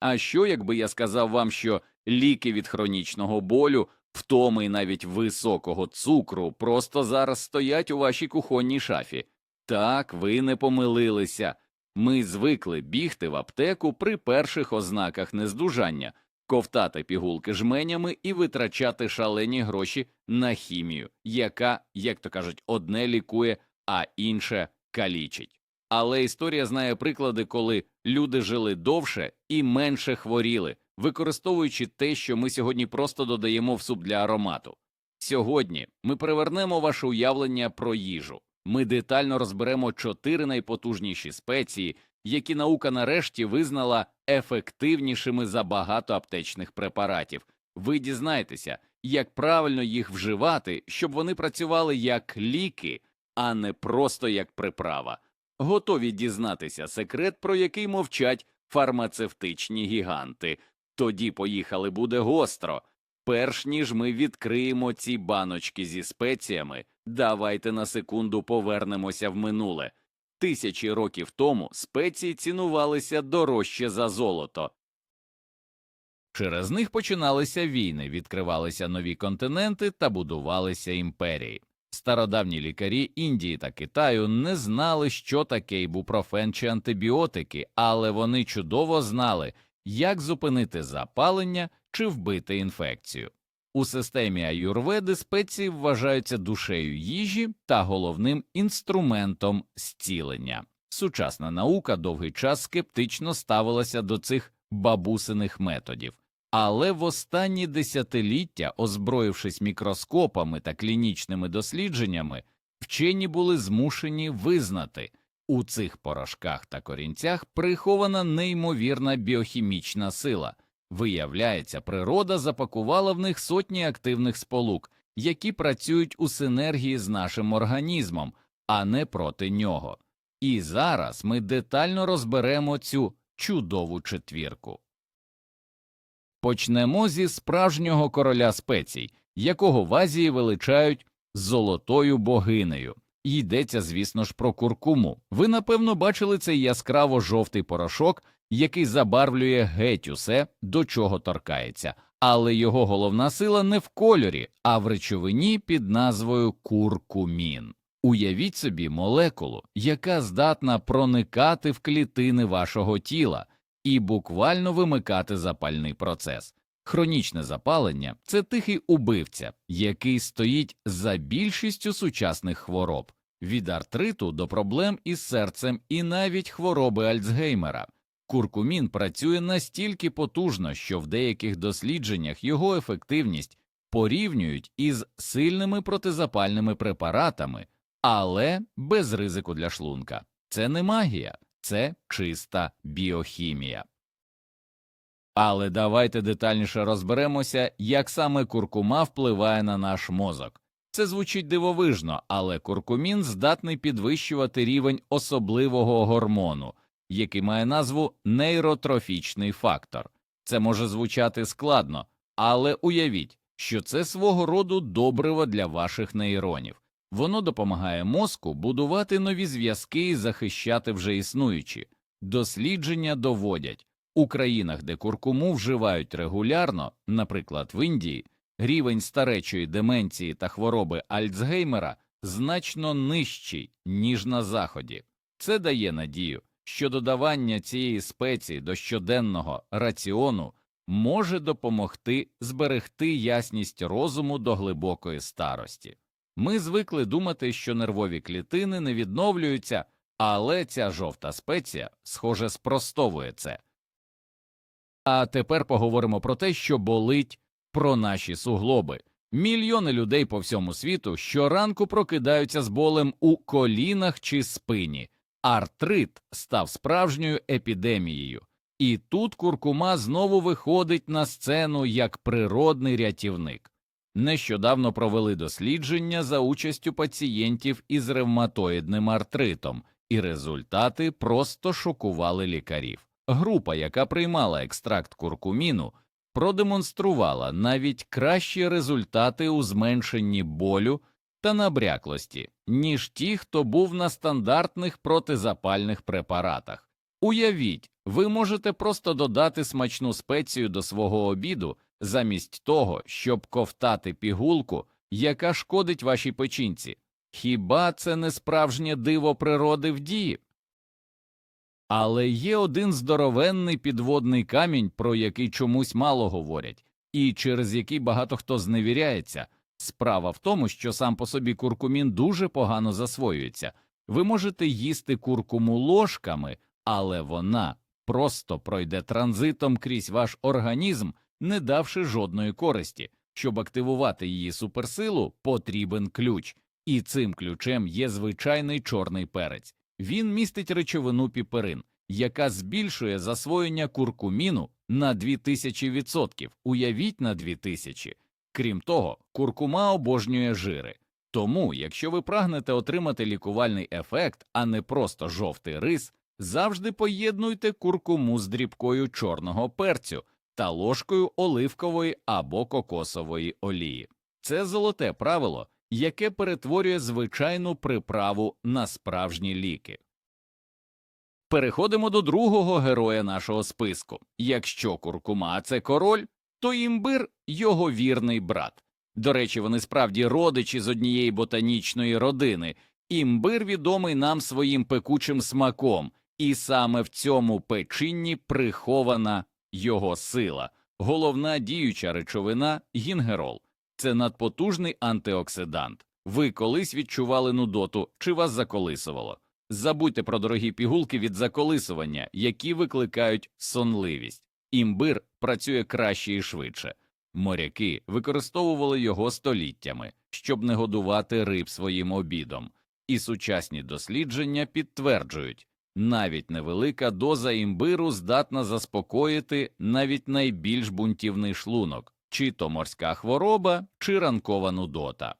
А що, якби я сказав вам, що ліки від хронічного болю, втоми і навіть високого цукру просто зараз стоять у вашій кухонній шафі? Так, ви не помилилися. Ми звикли бігти в аптеку при перших ознаках нездужання, ковтати пігулки жменями і витрачати шалені гроші на хімію, яка, як то кажуть, одне лікує, а інше калічить. Але історія знає приклади, коли люди жили довше і менше хворіли, використовуючи те, що ми сьогодні просто додаємо в суп для аромату. Сьогодні ми перевернемо ваше уявлення про їжу. Ми детально розберемо чотири найпотужніші спеції, які наука нарешті визнала ефективнішими за багато аптечних препаратів. Ви дізнаєтеся, як правильно їх вживати, щоб вони працювали як ліки, а не просто як приправа. Готові дізнатися секрет, про який мовчать фармацевтичні гіганти. Тоді поїхали буде гостро. Перш ніж ми відкриємо ці баночки зі спеціями, давайте на секунду повернемося в минуле. Тисячі років тому спеції цінувалися дорожче за золото. Через них починалися війни, відкривалися нові континенти та будувалися імперії. Стародавні лікарі Індії та Китаю не знали, що таке ібупрофен чи антибіотики, але вони чудово знали, як зупинити запалення чи вбити інфекцію. У системі аюрведи спеції вважаються душею їжі та головним інструментом зцілення. Сучасна наука довгий час скептично ставилася до цих бабусиних методів, але в останні десятиліття, озброївшись мікроскопами та клінічними дослідженнями, вчені були змушені визнати у цих порошках та корінцях прихована неймовірна біохімічна сила. Виявляється, природа запакувала в них сотні активних сполук, які працюють у синергії з нашим організмом, а не проти нього. І зараз ми детально розберемо цю чудову четвірку. Почнемо зі справжнього короля спецій, якого в Азії величають золотою богинею. Йдеться, звісно ж, про куркуму. Ви, напевно, бачили цей яскраво жовтий порошок, який забарвлює геть усе, до чого торкається, але його головна сила не в кольорі, а в речовині під назвою куркумін. Уявіть собі молекулу, яка здатна проникати в клітини вашого тіла і буквально вимикати запальний процес. Хронічне запалення це тихий убивця, який стоїть за більшістю сучасних хвороб від артриту до проблем із серцем і навіть хвороби Альцгеймера. Куркумін працює настільки потужно, що в деяких дослідженнях його ефективність порівнюють із сильними протизапальними препаратами, але без ризику для шлунка. Це не магія, це чиста біохімія. Але давайте детальніше розберемося, як саме куркума впливає на наш мозок. Це звучить дивовижно, але куркумін здатний підвищувати рівень особливого гормону, який має назву нейротрофічний фактор. Це може звучати складно, але уявіть, що це свого роду добриво для ваших нейронів. Воно допомагає мозку будувати нові зв'язки і захищати вже існуючі. Дослідження доводять у країнах, де куркуму вживають регулярно, наприклад, в Індії, рівень старечої деменції та хвороби Альцгеймера значно нижчий, ніж на заході. Це дає надію, що додавання цієї спеції до щоденного раціону може допомогти зберегти ясність розуму до глибокої старості. Ми звикли думати, що нервові клітини не відновлюються, але ця жовта спеція, схоже, спростовує це. А тепер поговоримо про те, що болить про наші суглоби. Мільйони людей по всьому світу щоранку прокидаються з болем у колінах чи спині. Артрит став справжньою епідемією. І тут куркума знову виходить на сцену як природний рятівник. Нещодавно провели дослідження за участю пацієнтів із ревматоїдним артритом, і результати просто шокували лікарів. Група, яка приймала екстракт куркуміну, продемонструвала навіть кращі результати у зменшенні болю та набряклості, ніж ті, хто був на стандартних протизапальних препаратах. Уявіть, ви можете просто додати смачну спецію до свого обіду, замість того, щоб ковтати пігулку, яка шкодить вашій печінці. Хіба це не справжнє диво природи в дії? Але є один здоровенний підводний камінь, про який чомусь мало говорять, і через який багато хто зневіряється. Справа в тому, що сам по собі куркумін дуже погано засвоюється. Ви можете їсти куркуму ложками, але вона просто пройде транзитом крізь ваш організм, не давши жодної користі. Щоб активувати її суперсилу, потрібен ключ, і цим ключем є звичайний чорний перець. Він містить речовину піперин, яка збільшує засвоєння куркуміну на 2000%, уявіть на 2000%. Крім того, куркума обожнює жири. Тому, якщо ви прагнете отримати лікувальний ефект, а не просто жовтий рис, завжди поєднуйте куркуму з дрібкою чорного перцю та ложкою оливкової або кокосової олії. Це золоте правило, яке перетворює звичайну приправу на справжні ліки. Переходимо до другого героя нашого списку. Якщо куркума це король, то імбир його вірний брат. До речі, вони справді родичі з однієї ботанічної родини. Імбир відомий нам своїм пекучим смаком, і саме в цьому печінні прихована його сила. Головна діюча речовина гінгерол. Це надпотужний антиоксидант. Ви колись відчували нудоту чи вас заколисувало. Забудьте про дорогі пігулки від заколисування, які викликають сонливість. Імбир працює краще і швидше. Моряки використовували його століттями, щоб не годувати риб своїм обідом, і сучасні дослідження підтверджують, навіть невелика доза імбиру здатна заспокоїти навіть найбільш бунтівний шлунок, чи то морська хвороба, чи ранкова нудота.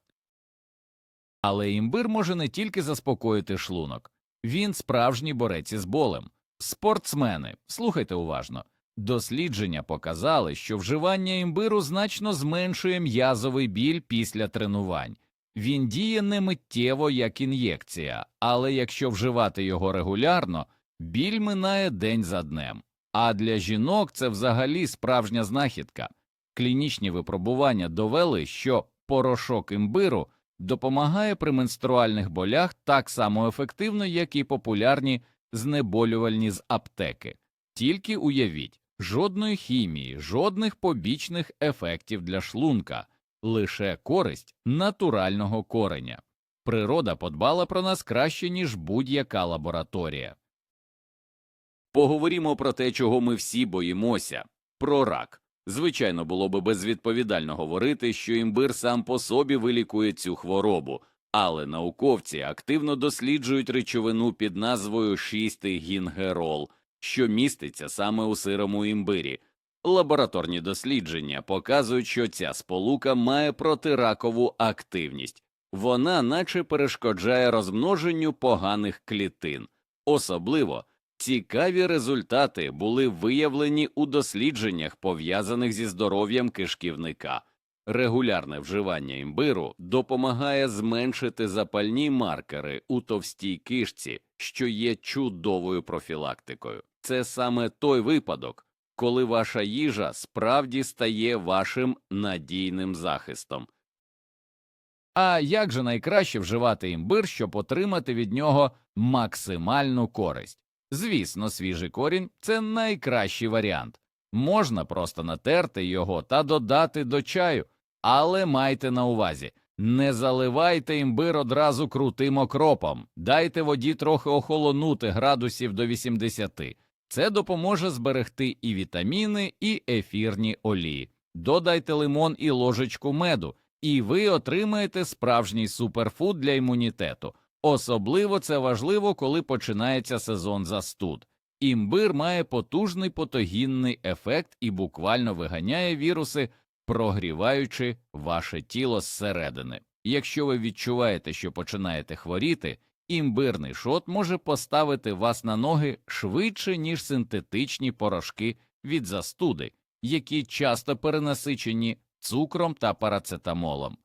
Але імбир може не тільки заспокоїти шлунок, він справжній борець із болем. Спортсмени, слухайте уважно. Дослідження показали, що вживання імбиру значно зменшує м'язовий біль після тренувань. Він діє не миттєво як ін'єкція, але якщо вживати його регулярно, біль минає день за днем. А для жінок це взагалі справжня знахідка. Клінічні випробування довели, що порошок імбиру допомагає при менструальних болях так само ефективно, як і популярні знеболювальні з аптеки. Тільки уявіть, жодної хімії, жодних побічних ефектів для шлунка, лише користь натурального кореня. Природа подбала про нас краще, ніж будь-яка лабораторія. Поговоримо про те, чого ми всі боїмося про рак. Звичайно, було би безвідповідально говорити, що імбир сам по собі вилікує цю хворобу, але науковці активно досліджують речовину під назвою 6-гінгерол, що міститься саме у сирому імбирі. Лабораторні дослідження показують, що ця сполука має протиракову активність, вона наче перешкоджає розмноженню поганих клітин. Особливо цікаві результати були виявлені у дослідженнях, пов'язаних зі здоров'ям кишківника. Регулярне вживання імбиру допомагає зменшити запальні маркери у товстій кишці, що є чудовою профілактикою. Це саме той випадок, коли ваша їжа справді стає вашим надійним захистом. А як же найкраще вживати імбир, щоб отримати від нього максимальну користь? Звісно, свіжий корінь це найкращий варіант. Можна просто натерти його та додати до чаю, але майте на увазі не заливайте імбир одразу крутим окропом, дайте воді трохи охолонути градусів до 80. Це допоможе зберегти і вітаміни, і ефірні олії. Додайте лимон і ложечку меду, і ви отримаєте справжній суперфуд для імунітету. Особливо це важливо, коли починається сезон застуд. Імбир має потужний потогінний ефект і буквально виганяє віруси, прогріваючи ваше тіло зсередини. Якщо ви відчуваєте, що починаєте хворіти, імбирний шот може поставити вас на ноги швидше, ніж синтетичні порошки від застуди, які часто перенасичені цукром та парацетамолом.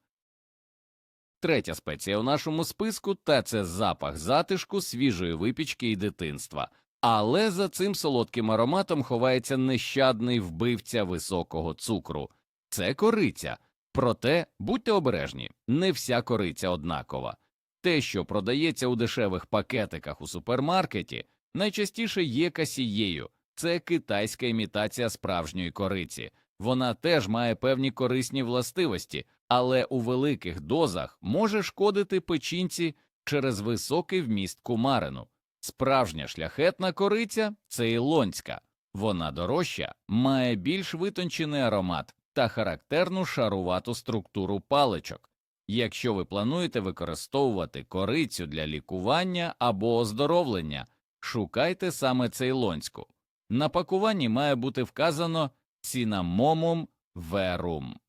Третя спеція у нашому списку та це запах затишку свіжої випічки і дитинства. Але за цим солодким ароматом ховається нещадний вбивця високого цукру. Це кориця. Проте будьте обережні, не вся кориця однакова. Те, що продається у дешевих пакетиках у супермаркеті, найчастіше є касією. Це китайська імітація справжньої кориці. Вона теж має певні корисні властивості, але у великих дозах може шкодити печінці через високий вміст кумарину. Справжня шляхетна кориця це ілонська. Вона дорожча, має більш витончений аромат та характерну шарувату структуру паличок. Якщо ви плануєте використовувати корицю для лікування або оздоровлення, шукайте саме цейлонську. На пакуванні має бути вказано цінамомум верум.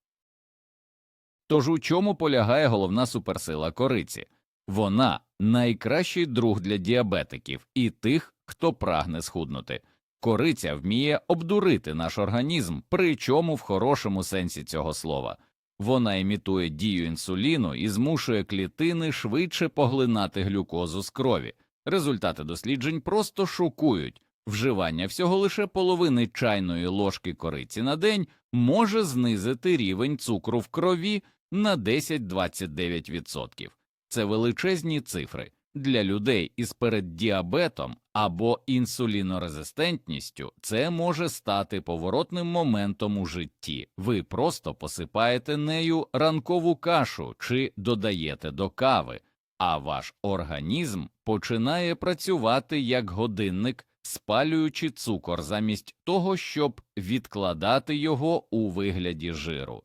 Тож у чому полягає головна суперсила кориці? Вона найкращий друг для діабетиків і тих, хто прагне схуднути. Кориця вміє обдурити наш організм, причому в хорошому сенсі цього слова. Вона імітує дію інсуліну і змушує клітини швидше поглинати глюкозу з крові. Результати досліджень просто шокують. Вживання всього лише половини чайної ложки кориці на день може знизити рівень цукру в крові на 10-29%. Це величезні цифри для людей із переддіабетом або інсулінорезистентністю. Це може стати поворотним моментом у житті. Ви просто посипаєте нею ранкову кашу чи додаєте до кави, а ваш організм починає працювати як годинник, спалюючи цукор замість того, щоб відкладати його у вигляді жиру.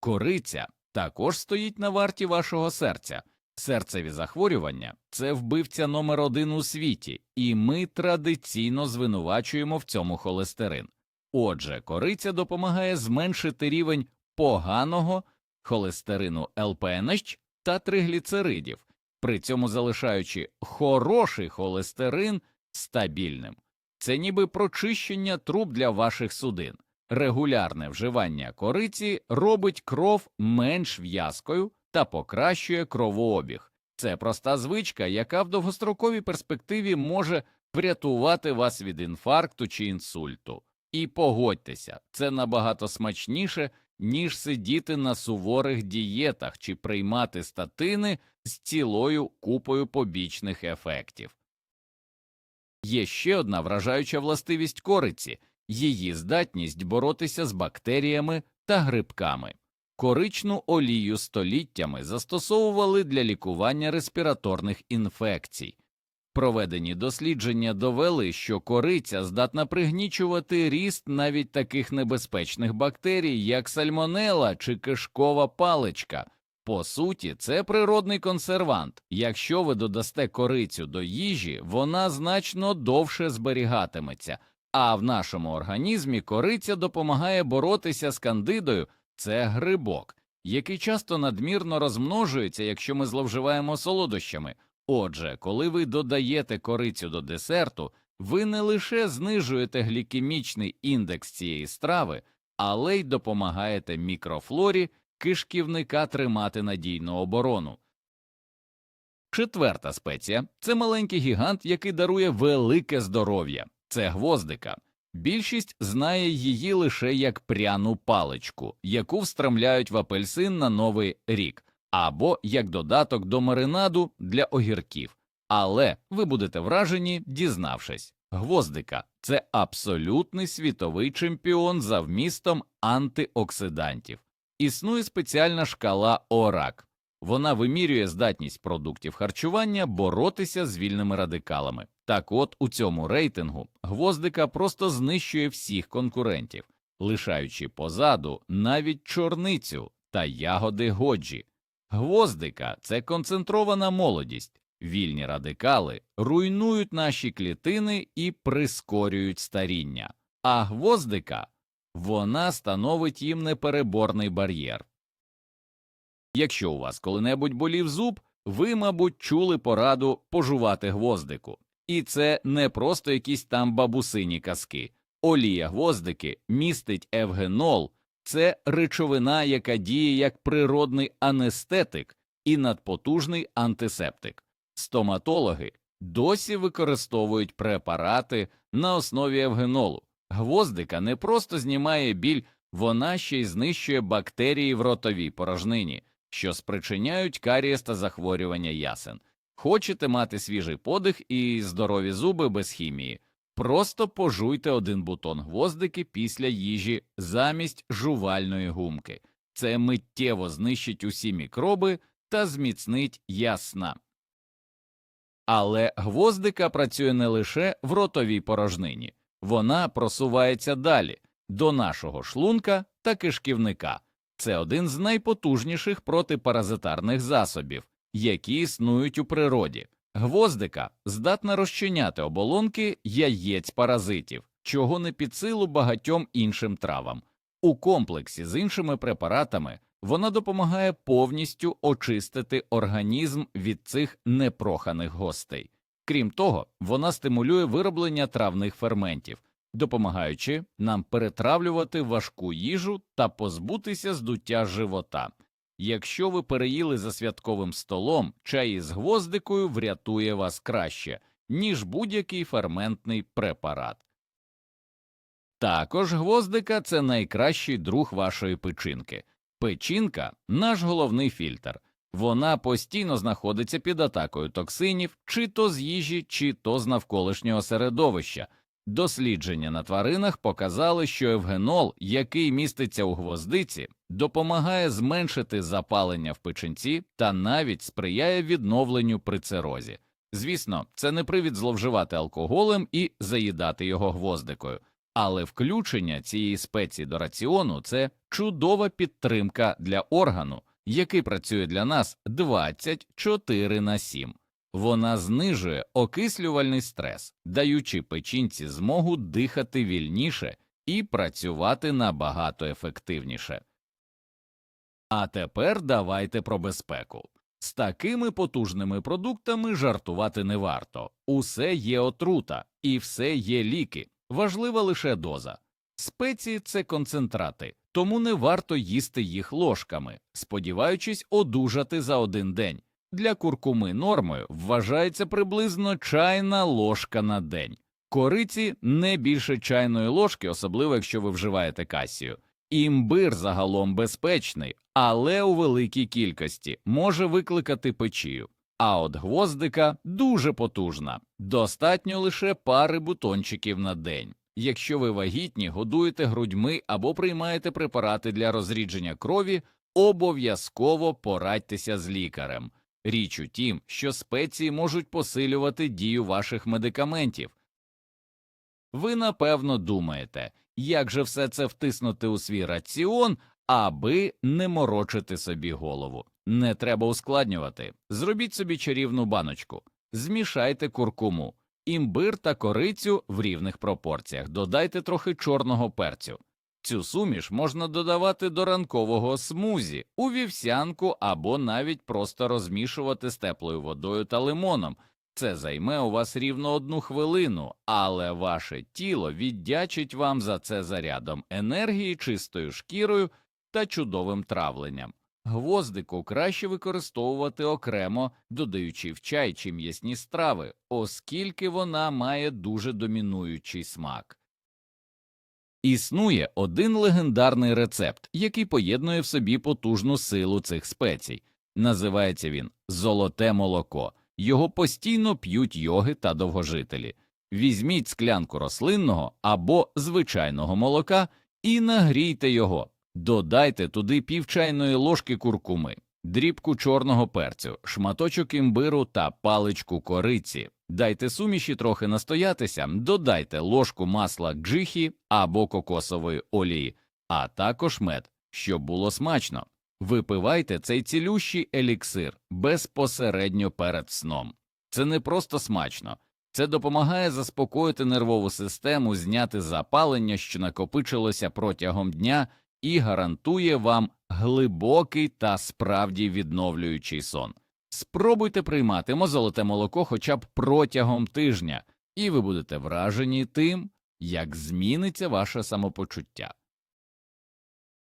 Кориця також стоїть на варті вашого серця. Серцеві захворювання це вбивця номер один у світі, і ми традиційно звинувачуємо в цьому холестерин. Отже, кориця допомагає зменшити рівень поганого холестерину ЛПНH та тригліцеридів, при цьому залишаючи хороший холестерин стабільним. Це ніби прочищення труб для ваших судин. Регулярне вживання кориці робить кров менш в'язкою та покращує кровообіг. Це проста звичка, яка в довгостроковій перспективі може врятувати вас від інфаркту чи інсульту. І погодьтеся, це набагато смачніше, ніж сидіти на суворих дієтах чи приймати статини з цілою купою побічних ефектів. Є ще одна вражаюча властивість кориці її здатність боротися з бактеріями та грибками. Коричну олію століттями застосовували для лікування респіраторних інфекцій. Проведені дослідження довели, що кориця здатна пригнічувати ріст навіть таких небезпечних бактерій, як сальмонела чи кишкова паличка. По суті, це природний консервант. Якщо ви додасте корицю до їжі, вона значно довше зберігатиметься, а в нашому організмі кориця допомагає боротися з кандидою це грибок, який часто надмірно розмножується, якщо ми зловживаємо солодощами. Отже, коли ви додаєте корицю до десерту, ви не лише знижуєте глікемічний індекс цієї страви, але й допомагаєте мікрофлорі кишківника тримати надійну оборону. Четверта спеція це маленький гігант, який дарує велике здоров'я. Це гвоздика. Більшість знає її лише як пряну паличку, яку встромляють в апельсин на новий рік, або як додаток до маринаду для огірків. Але ви будете вражені, дізнавшись, гвоздика це абсолютний світовий чемпіон за вмістом антиоксидантів. Існує спеціальна шкала ОРАК. Вона вимірює здатність продуктів харчування боротися з вільними радикалами. Так от у цьому рейтингу гвоздика просто знищує всіх конкурентів, лишаючи позаду навіть чорницю та ягоди годжі. Гвоздика це концентрована молодість, вільні радикали руйнують наші клітини і прискорюють старіння, а гвоздика вона становить їм непереборний бар'єр. Якщо у вас коли-небудь болів зуб, ви, мабуть, чули пораду пожувати гвоздику. І це не просто якісь там бабусині казки. Олія гвоздики містить евгенол, це речовина, яка діє як природний анестетик і надпотужний антисептик. Стоматологи досі використовують препарати на основі евгенолу. Гвоздика не просто знімає біль, вона ще й знищує бактерії в ротовій порожнині, що спричиняють карієс та захворювання ясен. Хочете мати свіжий подих і здорові зуби без хімії? Просто пожуйте один бутон гвоздики після їжі замість жувальної гумки. Це миттєво знищить усі мікроби та зміцнить ясна. Але гвоздика працює не лише в ротовій порожнині, вона просувається далі до нашого шлунка та кишківника. Це один з найпотужніших протипаразитарних засобів, які існують у природі. Гвоздика здатна розчиняти оболонки яєць паразитів, чого не під силу багатьом іншим травам. У комплексі з іншими препаратами вона допомагає повністю очистити організм від цих непроханих гостей. Крім того, вона стимулює вироблення травних ферментів, допомагаючи нам перетравлювати важку їжу та позбутися здуття живота. Якщо ви переїли за святковим столом, чай із гвоздикою врятує вас краще, ніж будь-який ферментний препарат. Також гвоздика це найкращий друг вашої печінки. Печінка наш головний фільтр. Вона постійно знаходиться під атакою токсинів, чи то з їжі, чи то з навколишнього середовища. Дослідження на тваринах показали, що евгенол, який міститься у гвоздиці, допомагає зменшити запалення в печінці та навіть сприяє відновленню при цирозі. Звісно, це не привід зловживати алкоголем і заїдати його гвоздикою, але включення цієї спеції до раціону це чудова підтримка для органу, який працює для нас 24 на 7. Вона знижує окислювальний стрес, даючи печінці змогу дихати вільніше і працювати набагато ефективніше. А тепер давайте про безпеку. З такими потужними продуктами жартувати не варто. Усе є отрута, і все є ліки. Важлива лише доза. Спеції це концентрати, тому не варто їсти їх ложками, сподіваючись одужати за один день. Для куркуми нормою вважається приблизно чайна ложка на день. Кориці не більше чайної ложки, особливо якщо ви вживаєте касію. Імбир загалом безпечний, але у великій кількості може викликати печію. А от гвоздика дуже потужна, достатньо лише пари бутончиків на день. Якщо ви вагітні, годуєте грудьми або приймаєте препарати для розрідження крові, обов'язково порадьтеся з лікарем. Річ у тім, що спеції можуть посилювати дію ваших медикаментів. Ви напевно думаєте, як же все це втиснути у свій раціон, аби не морочити собі голову. Не треба ускладнювати. Зробіть собі чарівну баночку, змішайте куркуму, імбир та корицю в рівних пропорціях, додайте трохи чорного перцю. Цю суміш можна додавати до ранкового смузі, у вівсянку або навіть просто розмішувати з теплою водою та лимоном. Це займе у вас рівно одну хвилину, але ваше тіло віддячить вам за це зарядом енергії, чистою шкірою та чудовим травленням. Гвоздику краще використовувати окремо, додаючи в чай чи м'ясні страви, оскільки вона має дуже домінуючий смак. Існує один легендарний рецепт, який поєднує в собі потужну силу цих спецій. Називається він золоте молоко. Його постійно п'ють йоги та довгожителі. Візьміть склянку рослинного або звичайного молока і нагрійте його. Додайте туди пів чайної ложки куркуми, дрібку чорного перцю, шматочок імбиру та паличку кориці. Дайте суміші трохи настоятися, додайте ложку масла джихі або кокосової олії, а також мед, щоб було смачно. Випивайте цей цілющий еліксир безпосередньо перед сном. Це не просто смачно, це допомагає заспокоїти нервову систему, зняти запалення, що накопичилося протягом дня, і гарантує вам глибокий та справді відновлюючий сон. Спробуйте приймати мозолоте молоко хоча б протягом тижня, і ви будете вражені тим, як зміниться ваше самопочуття.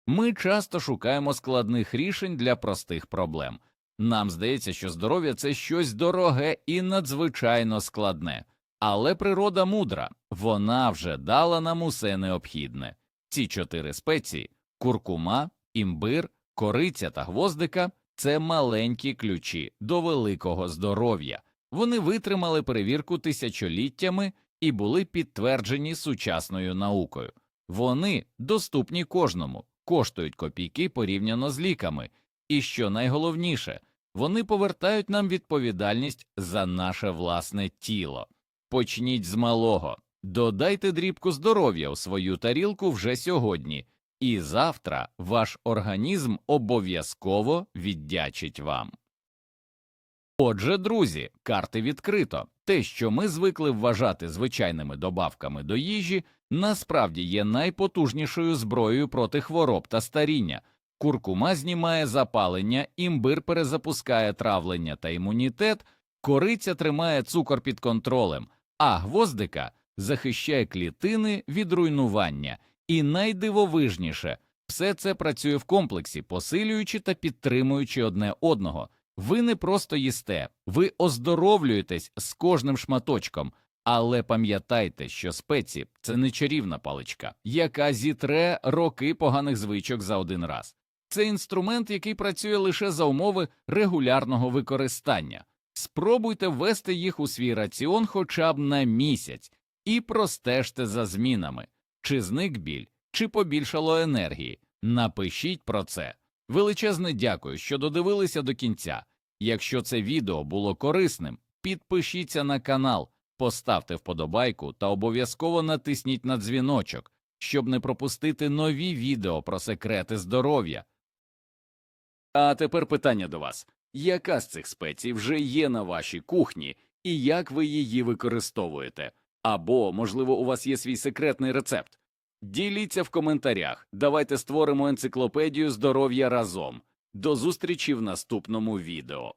Ми часто шукаємо складних рішень для простих проблем, Нам здається, що здоров'я це щось дороге і надзвичайно складне, але природа мудра, вона вже дала нам усе необхідне. Ці чотири спеції куркума, імбир, кориця та гвоздика це маленькі ключі до великого здоров'я. Вони витримали перевірку тисячоліттями і були підтверджені сучасною наукою. Вони доступні кожному, коштують копійки порівняно з ліками, і що найголовніше, вони повертають нам відповідальність за наше власне тіло. Почніть з малого, додайте дрібку здоров'я у свою тарілку вже сьогодні, і завтра ваш організм обов'язково віддячить вам. Отже, друзі, карти відкрито. Те, що ми звикли вважати звичайними добавками до їжі, насправді є найпотужнішою зброєю проти хвороб та старіння. Куркума знімає запалення, імбир перезапускає травлення та імунітет, кориця тримає цукор під контролем, а гвоздика захищає клітини від руйнування. І найдивовижніше, все це працює в комплексі, посилюючи та підтримуючи одне одного. Ви не просто їсте, ви оздоровлюєтесь з кожним шматочком, але пам'ятайте, що спеці це не чарівна паличка, яка зітре роки поганих звичок за один раз. Це інструмент, який працює лише за умови регулярного використання. Спробуйте ввести їх у свій раціон хоча б на місяць і простежте за змінами, чи зник біль, чи побільшало енергії. Напишіть про це. Величезне дякую, що додивилися до кінця. Якщо це відео було корисним, підпишіться на канал, поставте вподобайку та обов'язково натисніть на дзвіночок, щоб не пропустити нові відео про секрети здоров'я. А тепер питання до вас: яка з цих спецій вже є на вашій кухні і як ви її використовуєте? Або, можливо, у вас є свій секретний рецепт? Діліться в коментарях. Давайте створимо енциклопедію здоров'я разом. До зустрічі в наступному відео.